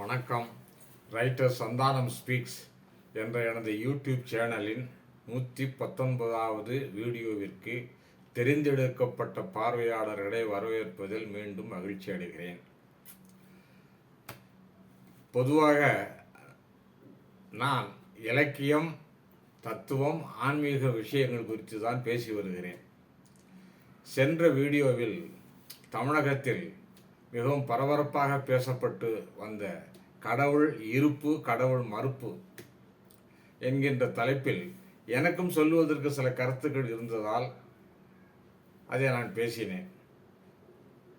வணக்கம். Writer Santhanam speaks என்ற எனது யூடியூப் சேனலின் நூற்றி பத்தொன்பதாவது வீடியோவிற்கு தெரிந்தெடுக்கப்பட்ட பார்வையாளர்களை வரவேற்பதில் மீண்டும் மகிழ்ச்சி அடைகிறேன். பொதுவாக நான் இலக்கியம் தத்துவம் ஆன்மீக விஷயங்கள் குறித்து தான் பேசி வருகிறேன். சென்ற வீடியோவில் தமிழகத்தில் மிகவும் பரபரப்பாக பேசப்பட்டு வந்த கடவுள் இருப்பு கடவுள் மறுப்பு என்கின்ற தலைப்பில் எனக்கும் சொல்லுவதற்கு சில கருத்துக்கள் இருந்ததால் அதை நான் பேசினேன்.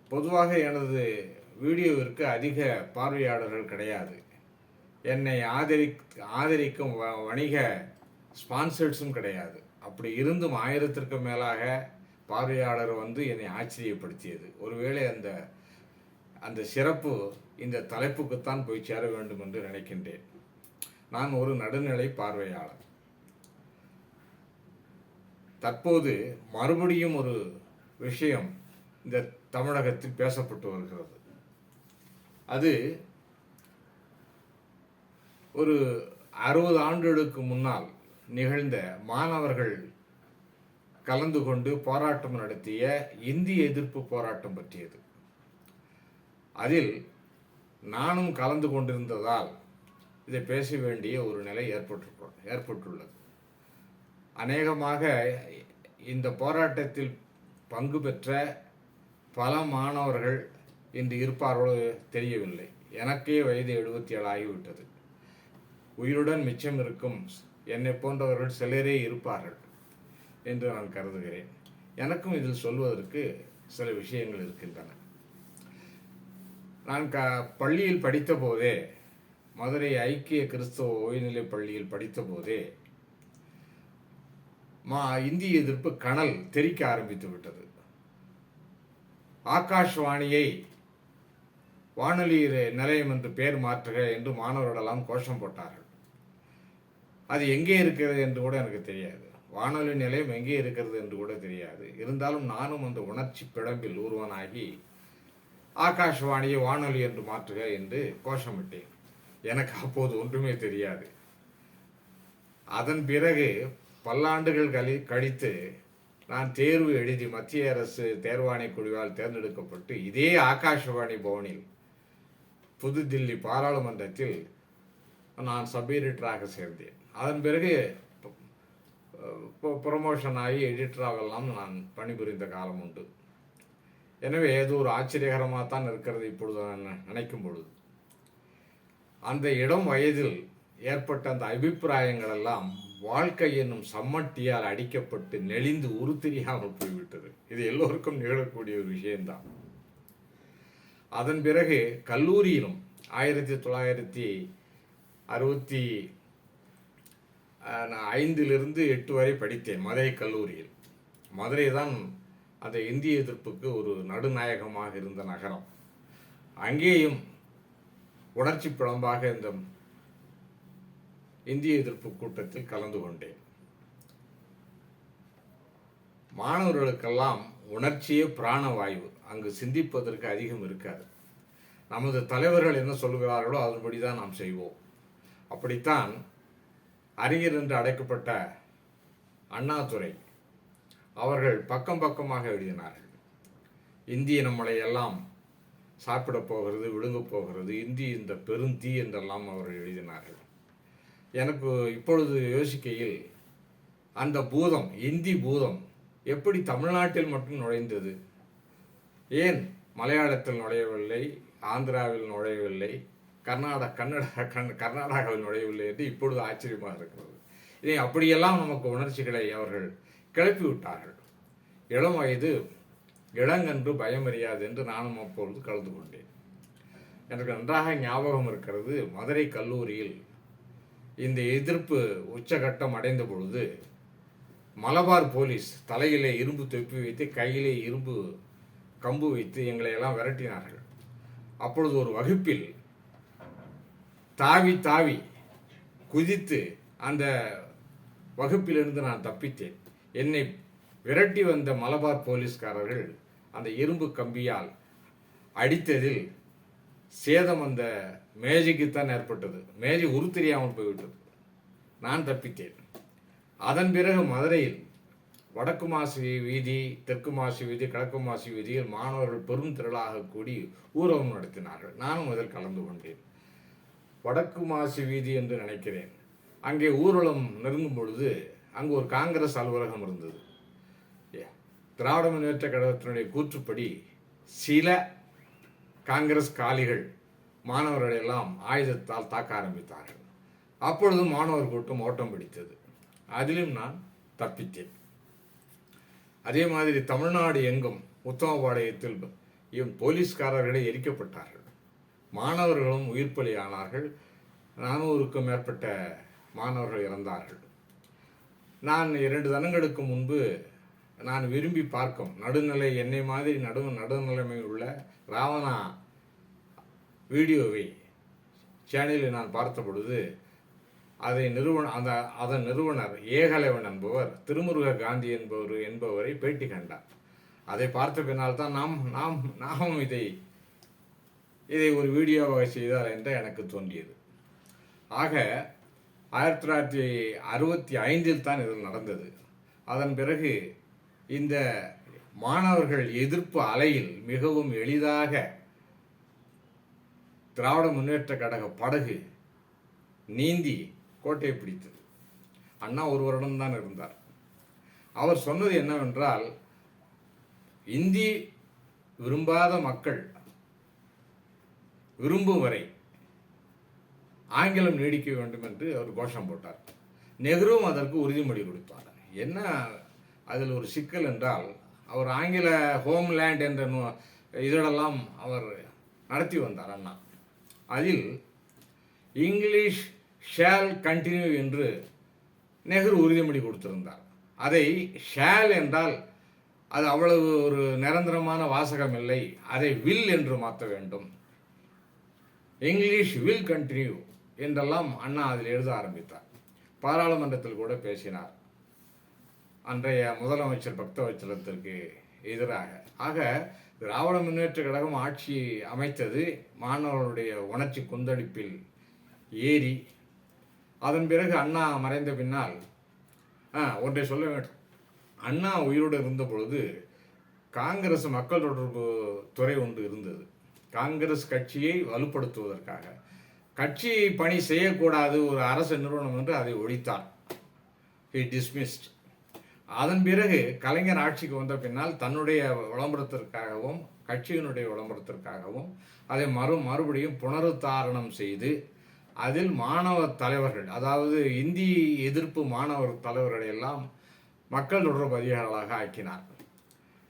பொதுவாக எனது வீடியோவிற்கு அதிக பார்வையாளர்கள் கிடையாது. என்னை ஆதரி ஆதரிக்கும் வ- வணிக ஸ்பான்சர்ஸும் கிடையாது. அப்படி இருந்தும் ஆயிரத்திற்கும் மேலாக பார்வையாளர் வந்து என்னை ஆச்சரியப்படுத்தியது. ஒருவேளை அந்த அந்த சிறப்பு இந்த தலைப்புக்குத்தான் போய் சேர வேண்டும் என்று நினைக்கின்றேன். நான் ஒரு நடுநிலை பார்வையாளர் தற்போது மறுபடியும் ஒரு விஷயம் இந்த தமிழகத்தில் பேசப்பட்டு வருகிறது. அது ஒரு அறுபது ஆண்டுகளுக்கு முன்னால் நிகழ்ந்த மாணவர்கள் கலந்து கொண்டு போராட்டம் நடத்திய இந்திய எதிர்ப்பு போராட்டம் பற்றியது. அதில் நானும் கலந்து கொண்டிருந்ததால் இதை பேச வேண்டிய ஒரு நிலை ஏற்பட்டு ஏற்பட்டுள்ளது. அநேகமாக இந்த போராட்டத்தில் பங்கு பெற்ற பல மாணவர்கள் இன்று இருப்பார்களோ தெரியவில்லை. எனக்கே வயது எழுபத்தி ஏழு ஆகிவிட்டது. உயிருடன் மிச்சம் இருக்கும் என்னை போன்றவர்கள் சிலரே இருப்பார்கள் என்று நான் கருதுகிறேன். எனக்கும் இதில் சொல்வதற்கு சில விஷயங்கள் இருக்கின்றன. நான் க பள்ளியில் படித்தபோதே மதுரை ஐக்கிய கிறிஸ்தவ ஓய்நிலை பள்ளியில் படித்தபோதே மா இந்திய எதிர்ப்பு கனல் தெறிக்க ஆரம்பித்து விட்டது. ஆகாஷ்வாணியை வானொலி நிலையம் என்று பெயர் மாற்றுக என்று மாணவர்களெல்லாம் கோஷம் போட்டார்கள். அது எங்கே இருக்கிறது என்று கூட எனக்கு தெரியாது. வானொலி நிலையம் எங்கே இருக்கிறது என்று கூட தெரியாது. இருந்தாலும் நானும் அந்த உணர்ச்சி பிழம்பில் ஒருவனாகி ஆகாஷ்வாணியை வானொலி என்று மாற்றுக என்று கோஷமிட்டேன். எனக்கு அப்போது ஒன்றுமே தெரியாது. அதன் பிறகு பல்லாண்டுகள் கழி கழித்து நான் தேர்வு எழுதி மத்திய அரசு தேர்வாணை குழுவால் தேர்ந்தெடுக்கப்பட்டு இதே ஆகாஷவாணி பவனில் புதுதில்லி பாராளுமன்றத்தில் நான் சப் எடிட்டராக சேர்ந்தேன். அதன் பிறகு ப்ரொமோஷன் ஆகி எடிட்டராகலாம் நான் பணிபுரிந்த காலம் உண்டு. எனவே ஏதோ ஒரு ஆச்சரியகரமாக தான் இருக்கிறது இப்பொழுது நான் நினைக்கும் பொழுது. அந்த இடம் வயதில் ஏற்பட்ட அந்த அபிப்பிராயங்கள் எல்லாம் வாழ்க்கை என்னும் சம்மட்டியால் அடிக்கப்பட்டு நெளிந்து உருத்தெரியாமல் போய்விட்டது. இது எல்லோருக்கும் நிகழக்கூடிய ஒரு விஷயம்தான். அதன் பிறகு கல்லூரியிலும் ஆயிரத்தி தொள்ளாயிரத்தி அறுபத்தி நான் ஐந்திலிருந்து எட்டு வரை படித்தேன் மதுரை கல்லூரியில். மதுரை தான் அந்த இந்திய எதிர்ப்புக்கு ஒரு நடுநாயகமாக இருந்த நகரம். அங்கேயும் உணர்ச்சி பிழம்பாக இந்த இந்திய எதிர்ப்பு கூட்டத்தில் கலந்து கொண்டேன். மாணவர்களுக்கெல்லாம் உணர்ச்சியே பிராணவாயு அங்கு சிந்திப்பதற்கு அதிகம் இருக்காது. நமது தலைவர்கள் என்ன சொல்கிறார்களோ அதன்படி தான் நாம் செய்வோம். அப்படித்தான் அறிஞர் என்று அடைக்கப்பட்ட அண்ணாதுரை அவர்கள் பக்கம் பக்கமாக எழுதினார்கள். இந்திய நம்மளை எல்லாம் சாப்பிடப் போகிறது விழுங்கப் போகிறது. இந்தி இந்த பெருந்தீ என்றெல்லாம் அவர்கள் எழுதினார்கள். எனக்கு இப்பொழுது யோசிக்கையில் அந்த பூதம் இந்தி பூதம் எப்படி தமிழ்நாட்டில் மட்டும் நுழைந்தது? ஏன் மலையாளத்தில் நுழையவில்லை ஆந்திராவில் நுழையவில்லை கர்நாடக கன்னட கண் கர்நாடகாவில் நுழையவில்லை என்று இப்பொழுது ஆச்சரியமாக இருக்கிறது. இதை அப்படியெல்லாம் நமக்கு உணர்ச்சிகளை அவர்கள் கிளப்பி விட்டார்கள் இளம் வயது இளங்கன்று பயமறியாது என்று நானும் அப்பொழுது கலந்து கொண்டேன் எனக்கு நன்றாக ஞாபகம் இருக்கிறது மதுரை கல்லூரியில் இந்த எதிர்ப்பு உச்சகட்டம் அடைந்த பொழுது மலபார் போலீஸ் தலையிலே இரும்பு தொப்பி வைத்து கையிலே இரும்பு கம்பு வைத்து எங்களை எல்லாம் விரட்டினார்கள். அப்பொழுது ஒரு வகுப்பில் தாவி தாவி குதித்து அந்த வகுப்பிலிருந்து நான் தப்பித்தேன். என்னை விரட்டி வந்த மலபார் போலீஸ்காரர்கள் அந்த இரும்பு கம்பியால் அடித்ததில் சேதம் அந்த மேஜைக்குத்தான் ஏற்பட்டது. மேஜை உருத்தெரியாமல் போய்விட்டது. நான் தப்பித்தேன். அதன் பிறகு மதுரையில் வடக்கு மாசி வீதி தெற்கு மாசி வீதி கிழக்கு மாசி வீதியில் மாணவர்கள் பெரும் திரளாக கூடி ஊர்வலம் நடத்தினார்கள். நானும் அதில் கலந்து கொண்டேன். வடக்கு மாசி வீதி என்று நினைக்கிறேன். அங்கே ஊர்வலம் நெருங்கும் பொழுது அங்கு ஒரு காங்கிரஸ் அலுவலகம் இருந்தது. திராவிட முன்னேற்ற கழகத்தினுடைய கூற்றுப்படி சில காங்கிரஸ் காலிகள் மாணவர்களை எல்லாம் ஆயுதத்தால் தாக்க ஆரம்பித்தார்கள். அப்பொழுது மாணவர் கூட்டம் ஓட்டம் பிடித்தது. அதிலும் நான் தப்பித்தேன். அதே மாதிரி தமிழ்நாடு எங்கும் உத்தமபாளையத்தில் இவன் போலீஸ்காரர்களே எரிக்கப்பட்டார்கள். மாணவர்களும் உயிர்ப்பலி ஆனார்கள் நானூறுக்கும் மேற்பட்ட மாணவர்கள் இறந்தார்கள். நான் இரண்டு தினங்களுக்கு முன்பு நான் விரும்பி பார்க்கும் நடுநிலை என்னை மாதிரி நடு நடுநிலைமை உள்ள ராவணா வீடியோவை சேனலில் நான் பார்த்த பொழுது அதை நிறுவன அந்த அதன் நிறுவனர் ஏகலைவன் என்பவர் திருமுருக காந்தி என்பவர் என்பவரை பேட்டி கண்டார். அதை பார்த்த பின்னால் தான் நாம் நாம் நாமும் இதை இதை ஒரு வீடியோவாக செய்தார் என்று எனக்கு தோன்றியது. ஆக ஆயிரத்தி தொள்ளாயிரத்தி அறுபத்தி ஐந்தில் தான் இது நடந்தது. அதன் பிறகு இந்த மாணவர்கள் எதிர்ப்பு அலையில் மிகவும் எளிதாக திராவிட முன்னேற்ற கழக படகு நீந்தி கோட்டையை பிடித்தது. அண்ணா ஒரு வருடம்தான் இருந்தார். அவர் சொன்னது என்னவென்றால் இந்தி விரும்பாத மக்கள் விரும்பும் வரை ஆங்கிலம் நீடிக்க வேண்டும் என்று அவர் கோஷம் போட்டார். நெஹ்ருவும் அதற்கு உறுதிமொழி கொடுத்தார். என்ன அதில் ஒரு சிக்கல் என்றால் அவர் ஆங்கில ஹோம்லேண்ட் என்ற நூ- இதழெல்லாம் அவர் நடத்தி வந்தார் அண்ணா. அதில் இங்கிலீஷ் ஷேல் கண்டினியூ என்று நெஹ்ரு உறுதிமொழி கொடுத்திருந்தார். அதை ஷேல் என்றால் அது அவ்வளவு ஒரு நிரந்தரமான வாசகம் இல்லை. அதை வில் என்று மாற்ற வேண்டும். இங்கிலீஷ் வில் கண்டினியூ என்றெல்லாம் அண்ணா அதில் எழுத ஆரம்பித்தார். பாராளுமன்றத்தில் கூட பேசினார். அன்றைய முதலமைச்சர் பக்தவச்சலத்திற்கு எதிராக. ஆக திராவிட முன்னேற்ற கழகம் ஆட்சி அமைத்தது மாணவர்களுடைய உணர்ச்சி கொந்தளிப்பில் ஏறி அதன் பிறகு அண்ணா மறைந்த பின்னால் ஆ ஒன்றை சொல்ல வேண்டும். அண்ணா உயிரோடு இருந்த பொழுது காங்கிரஸ் மக்கள் தொடர்பு துறை ஒன்று இருந்தது. காங்கிரஸ் கட்சியை வலுப்படுத்துவதற்காக கட்சி பணி செய்யக்கூடாது ஒரு அரசு நிறுவனம் என்று அதை ஒழித்தார். ஹி டிஸ்மிஸ்ட் அதன் பிறகு கலைஞர் ஆட்சிக்கு வந்த பின்னால் தன்னுடைய விளம்பரத்திற்காகவும் கட்சியினுடைய விளம்பரத்திற்காகவும் அதை மறு மறுபடியும் புனருத்தாரணம் செய்து அதில் மாணவ தலைவர்கள் அதாவது இந்தி எதிர்ப்பு மாணவர் தலைவர்களை எல்லாம் மக்கள் தொடர்பு அதிகாரிகளாக ஆக்கினார்.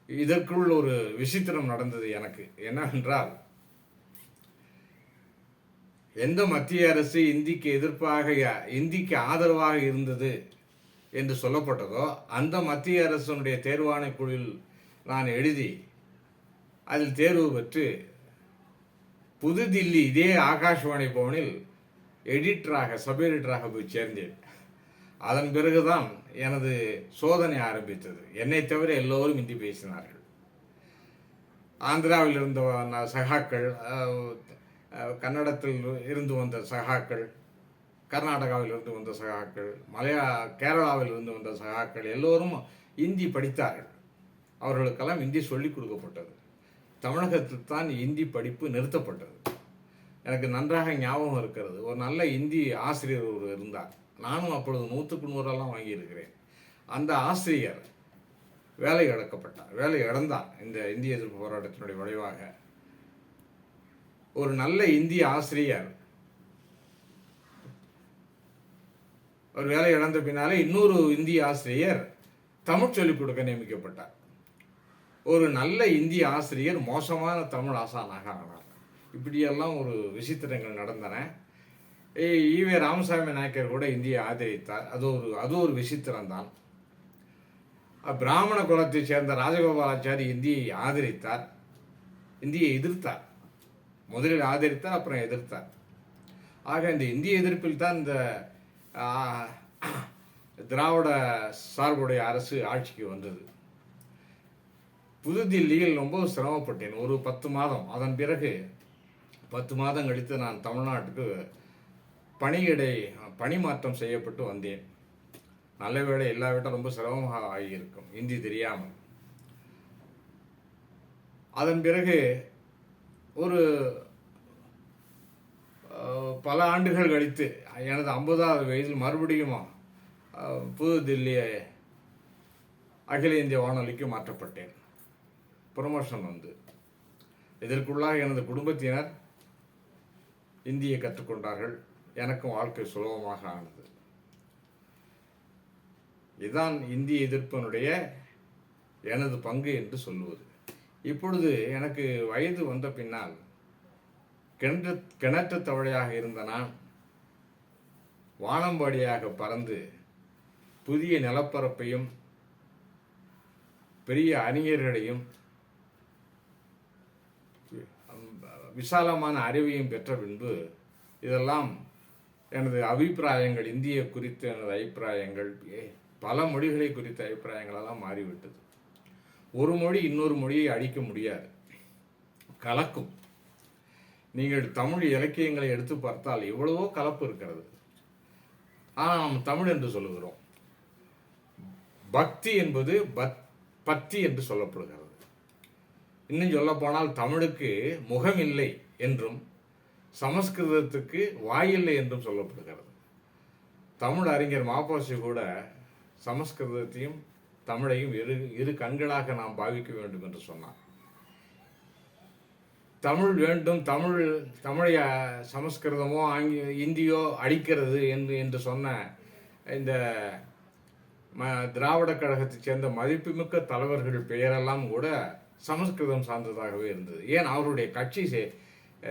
இதற்குள் ஒரு விசித்திரம் நடந்தது எனக்கு. என்னவென்றால் எந்த மத்திய அரசு இந்திக்கு எதிர்ப்பாக இந்திக்கு ஆதரவாக இருந்தது என்று சொல்லப்பட்டதோ அந்த மத்திய அரசனுடைய தேர்வாணை குழுவில் நான் எழுதி அதில் தேர்வு பெற்று புதுதில்லி இதே ஆகாஷ்வாணி பவனில் எடிட்டராக சப் எடிட்டராக போய் சேர்ந்தேன். அதன் பிறகுதான் எனது சோதனை ஆரம்பித்தது. என்னை தவிர எல்லோரும் இந்தி பேசினார்கள். ஆந்திராவில் இருந்த சகாக்கள் கன்னடத்தில் இருந்து வந்த சகாக்கள் கர்நாடகாவில் இருந்து வந்த சகாக்கள் மலையா கேரளாவில் இருந்து வந்த சகாக்கள் எல்லோரும் இந்தி படித்தார்கள். அவர்களுக்கெல்லாம் இந்தி சொல்லிக் கொடுக்கப்பட்டது. தமிழகத்தில் தான் இந்தி படிப்பு நிறுத்தப்பட்டது. எனக்கு நன்றாக ஞாபகம் இருக்கிறது. ஒரு நல்ல இந்தி ஆசிரியர் ஒரு இருந்தார். நானும் அப்பொழுது நூற்றுக்கு நூறெல்லாம் வாங்கியிருக்கிறேன். அந்த ஆசிரியர் வேலை இழக்கப்பட்டார். வேலை இழந்தார். இந்த இந்திய எதிர்ப்பு போராட்டத்தினுடைய விளைவாக ஒரு நல்ல இந்திய ஆசிரியர். ஒரு வேலை இழந்த பின்னாலே இன்னொரு இந்திய ஆசிரியர் தமிழ் சொல்லிக் கொடுக்க நியமிக்கப்பட்டார். ஒரு நல்ல இந்திய ஆசிரியர் மோசமான தமிழ் ஆசானாக ஆனார். இப்படியெல்லாம் ஒரு விசித்திரங்கள் நடந்தன. ஈவே ராமசாமி நாயக்கர் கூட இந்தியை ஆதரித்தார். அது ஒரு அது ஒரு விசித்திரம்தான். பிராமண குலத்தைச் சேர்ந்த ராஜகோபாலாச்சாரி இந்தியை ஆதரித்தார். இந்தியை எதிர்த்தார். முதலில் ஆதரித்தார் அப்புறம் எதிர்த்தார். ஆக இந்த இந்திய எதிர்ப்பில் தான் இந்த திராவிட சார்புடைய அரசு ஆட்சிக்கு வந்தது. புதுதில்லியில் ரொம்ப சிரமப்பட்டேன். ஒரு பத்து மாதம். அதன் பிறகு பத்து மாதம் கழித்து நான் தமிழ்நாட்டுக்கு பணியிடை பணி மாற்றம் செய்யப்பட்டு வந்தேன். நல்ல எல்லா இல்லாவிட்டால் ரொம்ப சிரமமாக ஆகியிருக்கும். இந்தி தெரியாமல். அதன் பிறகு ஒரு பல ஆண்டுகள் கழித்து எனது ஐம்பதாவது வயதில் மறுபடியும் அஹ், புது அகில இந்திய வானொலிக்கு மாற்றப்பட்டேன். ப்ரொமோஷன் வந்து. இதற்குள்ளாக எனது குடும்பத்தினர் இந்தியை கற்றுக்கொண்டார்கள். எனக்கும் வாழ்க்கை சுலபமாக ஆனது. இதுதான் இந்திய எதிர்ப்பினுடைய எனது பங்கு என்று சொல்லுவது. இப்பொழுது எனக்கு வயது வந்த பின்னால் கிணற்று கிணற்று தவளையாக இருந்த நான் வானம்பாடியாக பறந்து புதிய நிலப்பரப்பையும் பெரிய அறிஞர்களையும் விசாலமான அறிவையும் பெற்ற பின்பு இதெல்லாம் எனது அபிப்பிராயங்கள் இந்திய குறித்த எனது அபிப்பிராயங்கள் பல மொழிகளை குறித்த அபிப்பிராயங்களெல்லாம் மாறிவிட்டது. ஒரு மொழி இன்னொரு மொழியை அழிக்க முடியாது. கலக்கும். நீங்கள் தமிழ் இலக்கியங்களை எடுத்து பார்த்தால் எவ்வளவோ கலப்பு இருக்கிறது. ஆனால் நாம் தமிழ் என்று சொல்லுகிறோம். பக்தி என்பது பத் பக்தி என்று சொல்லப்படுகிறது. இன்னும் சொல்லப்போனால் தமிழுக்கு முகம் இல்லை என்றும் சமஸ்கிருதத்துக்கு வாயில்லை என்றும் சொல்லப்படுகிறது. தமிழ் அறிஞர் மாப்பாசி கூட சமஸ்கிருதத்தையும் தமிழையும் இரு இரு கண்களாக நாம் பாவிக்க வேண்டும் என்று சொன்னார் தமிழ் வேண்டும் தமிழ் தமிழை சமஸ்கிருதமோ ஆங்கி இந்தியோ அழிக்கிறது என்று என்று சொன்ன இந்த ம திராவிட கழகத்தைச் சேர்ந்த மதிப்புமிக்க தலைவர்கள் பெயரெல்லாம் கூட சமஸ்கிருதம் சார்ந்ததாகவே இருந்தது. ஏன்? அவருடைய கட்சி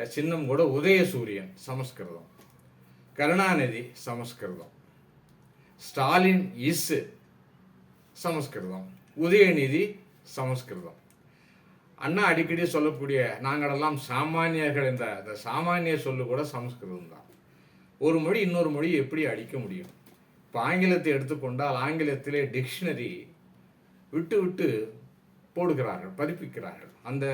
சின்னம் கூட உதயசூரியன் சமஸ்கிருதம். கருணாநிதி சமஸ்கிருதம். ஸ்டாலின் இஸ் சமஸ்கிருதம். உதயநிதி சமஸ்கிருதம். அண்ணா அடிக்கடி சொல்லக்கூடிய நாங்களெல்லாம் சாமானியர்கள் இந்த அந்த சாமானிய சொல்லு கூட சமஸ்கிருதம் தான். ஒரு மொழி இன்னொரு மொழியை எப்படி அடிக்க முடியும்? இப்போ ஆங்கிலத்தை எடுத்துக்கொண்டால் ஆங்கிலத்திலே டிக்ஷனரி விட்டு விட்டு போடுகிறார்கள் பதிப்பிக்கிறார்கள். அந்த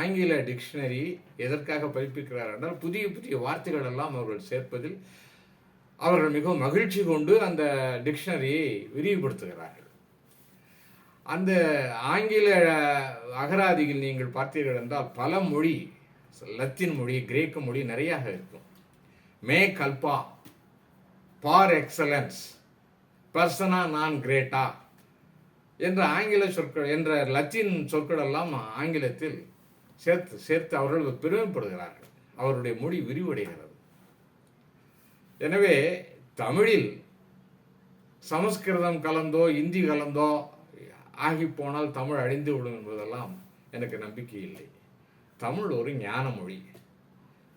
ஆங்கில டிக்ஷனரி எதற்காக பதிப்பிக்கிறார்கள் என்றால் புதிய புதிய வார்த்தைகள் எல்லாம் அவர்கள் சேர்ப்பதில் அவர்கள் மிகவும் மகிழ்ச்சி கொண்டு அந்த டிக்ஷனரியை விரிவுபடுத்துகிறார்கள். அந்த ஆங்கில அகராதியில் நீங்கள் பார்த்தீர்கள் என்றால் பல மொழி லத்தீன் மொழி கிரேக்க மொழி நிறையாக இருக்கும். மே கல்பா பார் எக்ஸலன்ஸ் பர்சனா நான் கிரேட்டா என்ற ஆங்கில சொற்கள் என்ற லத்தீன் சொற்கள் எல்லாம் ஆங்கிலத்தில் சேர்த்து சேர்த்து அவர்கள் பெருமைப்படுகிறார்கள். அவருடைய மொழி விரிவடைகிறது. எனவே தமிழில் சமஸ்கிருதம் கலந்தோ இந்தி கலந்தோ ஆகி போனால் தமிழ் அழிந்து விடும் என்பதெல்லாம் எனக்கு நம்பிக்கை இல்லை. தமிழ் ஒரு ஞான மொழி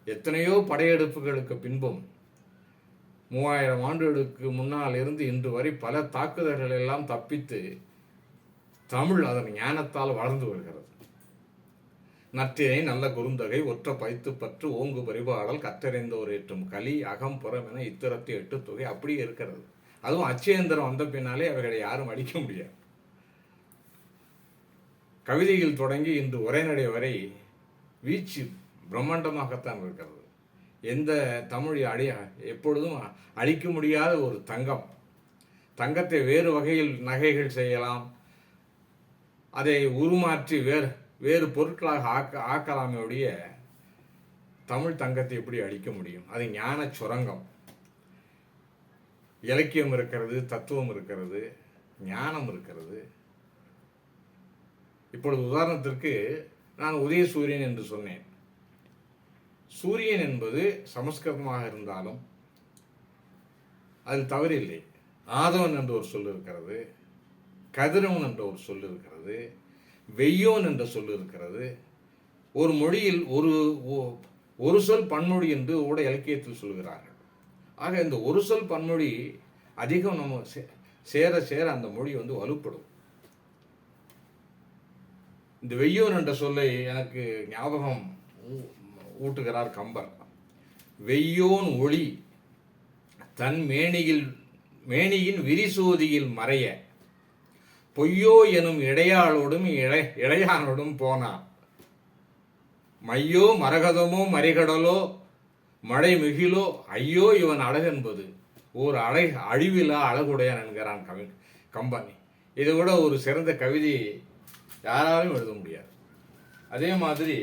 எத்தனையோ படையெடுப்புகளுக்கு பின்பும் மூவாயிரம் ஆண்டுகளுக்கு முன்னால் இருந்து இன்று வரை பல தாக்குதல்கள் எல்லாம் தப்பித்து தமிழ் அதன் ஞானத்தால் வளர்ந்து வருகிறது. நற்றினை நல்ல குறுந்தகை ஒற்ற பைத்து பற்று ஓங்கு பரிபாடல் கத்தறிந்தோர் ஏற்றும் கலி அகம் புறம் என இத்திரத்து எட்டு தொகை அப்படியே இருக்கிறது. அதுவும் அச்சேந்திரம் வந்த பின்னாலே அவைகளை யாரும் அடிக்க முடியாது. கவிதையில் தொடங்கி இன்று உரைநடை வரை வீச்சு பிரம்மாண்டமாகத்தான் இருக்கிறது. எந்த தமிழ் அடைய எப்பொழுதும் அழிக்க முடியாத ஒரு தங்கம். தங்கத்தை வேறு வகையில் நகைகள் செய்யலாம். அதை உருமாற்றி வேறு வேறு பொருட்களாக ஆக்க ஆக்கலாமே ஒழிய தமிழ் தங்கத்தை எப்படி அழிக்க முடியும்? அது ஞான சுரங்கம். இலக்கியம் இருக்கிறது தத்துவம் இருக்கிறது ஞானம் இருக்கிறது. இப்பொழுது உதாரணத்திற்கு நான் உதய சூரியன் என்று சொன்னேன். சூரியன் என்பது சமஸ்கிருதமாக இருந்தாலும் அதில் தவறில்லை. ஆதவன் என்ற ஒரு சொல் இருக்கிறது கதிரவன் என்ற ஒரு சொல் இருக்கிறது வெய்யோன் என்ற சொல் இருக்கிறது. ஒரு மொழியில் ஒரு ஒரு சொல் பன்மொழி என்று கூட இலக்கியத்தில் சொல்கிறார்கள். ஆக இந்த ஒரு சொல் பன்மொழி அதிகம் நம்ம சே- சேர சேர அந்த மொழி வந்து வலுப்படும். இந்த வெய்யோன் என்ற சொல்லை எனக்கு ஞாபகம் ஊ- ஊட்டுகிறார் கம்பர். வெய்யோன் ஒளி தன் மேனியில் மேனியின் விரிசோதியில் மறைய பொய்யோ எனும் இடையாளோடும் இளை இளையானோடும் போனார். மையோ மரகதமோ மறிகடலோ மழை மிகிலோ ஐயோ இவன் அழகென்பது ஓர் அழை அழிவிலா அழகுடையான் என்கிறான் கவி கம்பனி. இதை விட ஒரு சிறந்த கவிதை யாராலையும் எழுத முடியாது. அதே மாதிரி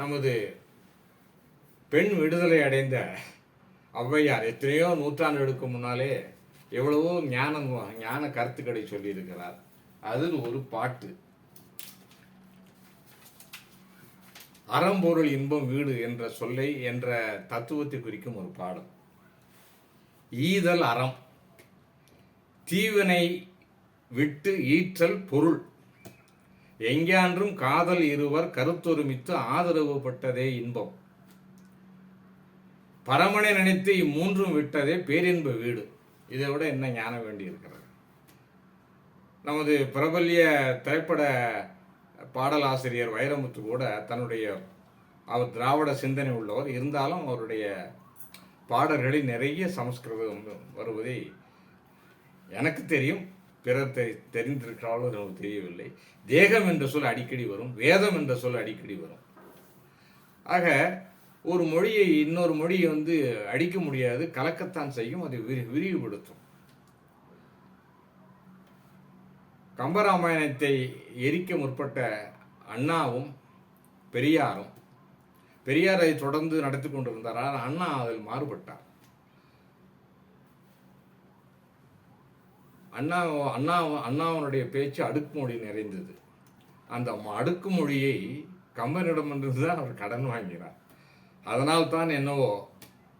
நமது பெண் விடுதலை அடைந்த ஔவையார் எத்தனையோ நூற்றாண்டுகளுக்கு முன்னாலே எவ்வளவோ ஞான ஞான கருத்துக்களை சொல்லியிருக்கிறார். அதில் ஒரு பாட்டு. அறம்பொருள் இன்பம் வீடு என்ற சொல்லை என்ற தத்துவத்தை குறிக்கும் ஒரு பாடம் ஈதல் அறம் தீவினை விட்டு ஈற்றல் பொருள் எங்கேன்றும் காதல் இருவர் கருத்தொருமித்து ஆதரவுப்பட்டதே இன்பம். பரமனை நினைத்து இம்மூன்றும் விட்டதே பேரின்ப வீடு. இதை விட என்ன ஞானம் வேண்டி இருக்கிறது? நமது பிரபல்ய திரைப்பட பாடலாசிரியர் வைரமுத்து கூட தன்னுடைய அவர் திராவிட சிந்தனை உள்ளவர். இருந்தாலும் அவருடைய பாடல்களில் நிறைய சமஸ்கிருதம் வருவதை எனக்கு தெரியும். பிறர் தெ தெரிந்திருக்கிறாலும் எனக்கு தெரியவில்லை. தேகம் என்ற சொல் அடிக்கடி வரும் வேதம் என்ற சொல் அடிக்கடி வரும். ஆக ஒரு மொழியை இன்னொரு மொழியை வந்து அடிக்க முடியாது கலக்கத்தான் செய்யும் அதை விரி விரிவுபடுத்தும். கம்பராமாயணத்தை எரிக்க முற்பட்ட அண்ணாவும் பெரியாரும் பெரியார் அதை தொடர்ந்து நடத்தி கொண்டிருந்தார் ஆனால் அண்ணா அதில் மாறுபட்டார். அண்ணா அண்ணா அண்ணாவனுடைய பேச்சு அடுக்குமொழி நிறைந்தது. அந்த அடுக்குமொழியை கம்பனிடமிருந்து தான் அவர் கடன் வாங்கினார். அதனால் தான் என்னவோ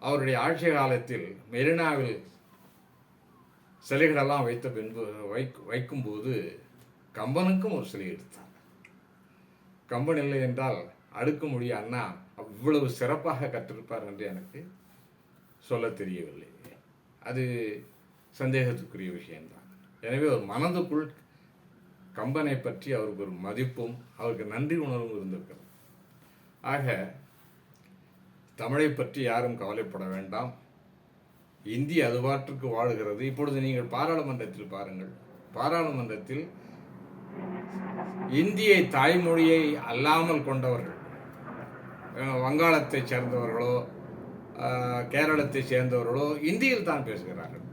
அவருடைய ஆட்சி காலத்தில் மெரினாவில் சிலைகளெல்லாம் வைத்த பின்பு வைக் வைக்கும்போது கம்பனுக்கும் ஒரு சிலை எடுத்தார். கம்பன் இல்லை என்றால் அடுக்குமொழி அண்ணா அவ்வளவு சிறப்பாக கற்றிருப்பார் என்று எனக்கு சொல்ல தெரியவில்லை. அது சந்தேகத்துக்குரிய விஷயம்தான். எனவே ஒரு மனதுக்குள் கம்பனை பற்றி அவருக்கு ஒரு மதிப்பும் அவருக்கு நன்றி உணர்வும் இருந்திருக்கிறது. ஆக தமிழை பற்றி யாரும் கவலைப்பட வேண்டாம். இந்தி அதுபாற்றுக்கு வாழுகிறது. இப்பொழுது நீங்கள் பாராளுமன்றத்தில் பாருங்கள். பாராளுமன்றத்தில் இந்தியை தாய்மொழியை அல்லாமல் கொண்டவர்கள் வங்காளத்தைச் சேர்ந்தவர்களோ கேரளத்தைச் சேர்ந்தவர்களோ இந்தியில் தான் பேசுகிறார்கள்.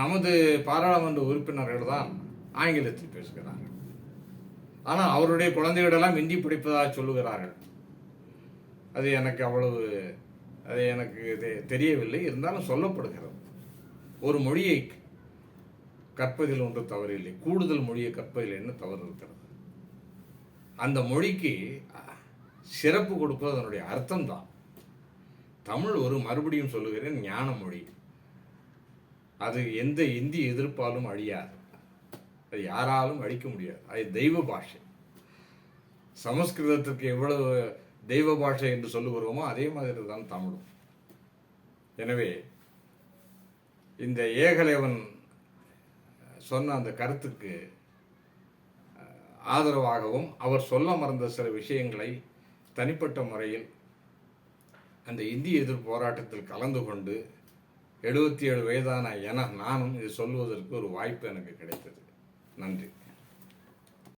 நமது பாராளுமன்ற உறுப்பினர்கள் தான் ஆங்கிலத்தில் பேசுகிறார்கள். ஆனால் அவருடைய குழந்தைகளெல்லாம் இந்தி படிப்பதாக சொல்லுகிறார்கள். அது எனக்கு அவ்வளவு அது எனக்கு தெரியவில்லை. இருந்தாலும் சொல்லப்படுகிறது. ஒரு மொழியை கற்பதில் ஒன்று தவறில்லை. கூடுதல் மொழியை கற்பதில் என்ன தவறு இருக்கிறது அந்த மொழிக்கு சிறப்பு கொடுப்பது அதனுடைய அர்த்தம்தான். தமிழ் ஒரு மறுபடியும் சொல்லுகிறேன் ஞான மொழி அது எந்த இந்தி எதிர்ப்பாலும் அழியாது. அது யாராலும் அழிக்க முடியாது. அது தெய்வ பாஷை. சமஸ்கிருதத்துக்கு எவ்வளவு தெய்வ பாஷை என்று சொல்லுகிறோமோ அதே மாதிரி தான் தமிழும். எனவே இந்த ஏகலைவன் சொன்ன அந்த கருத்துக்கு ஆதரவாகவும் அவர் சொல்ல மறந்த சில விஷயங்களை தனிப்பட்ட முறையில் அந்த இந்திய எதிர்ப்பு போராட்டத்தில் கலந்து கொண்டு எழுபத்தி ஏழு வயதான என நானும் இது சொல்வதற்கு ஒரு வாய்ப்பு எனக்கு கிடைத்தது. நன்றி.